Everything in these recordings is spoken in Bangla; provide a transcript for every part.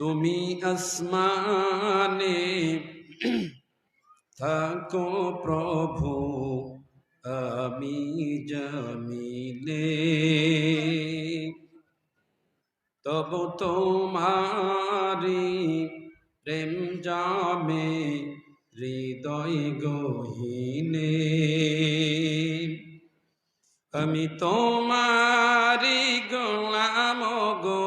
তুমি আসমানে থাকো প্রভু, আমি জমিলে তব তোমারি প্রেম জামে হৃদয় গহীনে। আমি তোমারি গোলাম গো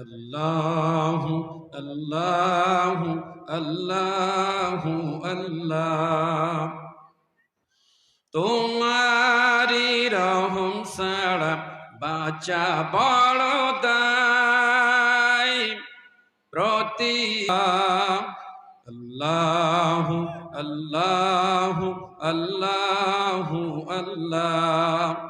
আল্লাহ আল্লাহ আল্লাহ আল্লাহ তোমারি রহম সারা বাচা বড় দায়। প্রতি আল্লাহ আল্লাহ আল্লাহ আল্লাহ।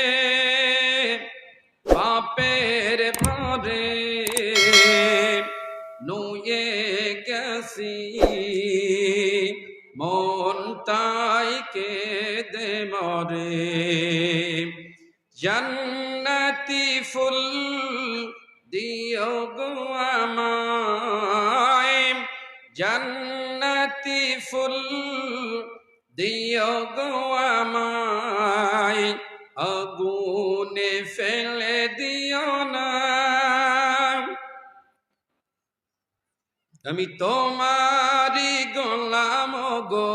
গেছি মন তাই কে দে মরে। জন্নতি ফুল দিও গো আমায়। জন্নতি ফুল দিও গো আমায় আমি তোমারি গোলাম গো,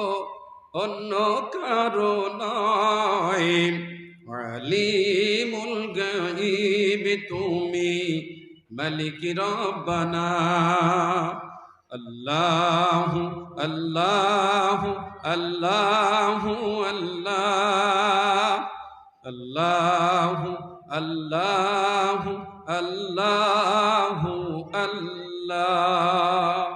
অন্য কারও নয়। আলিমুল গাইব তুমি, মালিক রব্বানা। আল্লাহ আল্লাহ আল্লাহ আল্লাহ। আল্লাহ আল্লাহ আল্লাহ আল্লাহ। আল্লাহ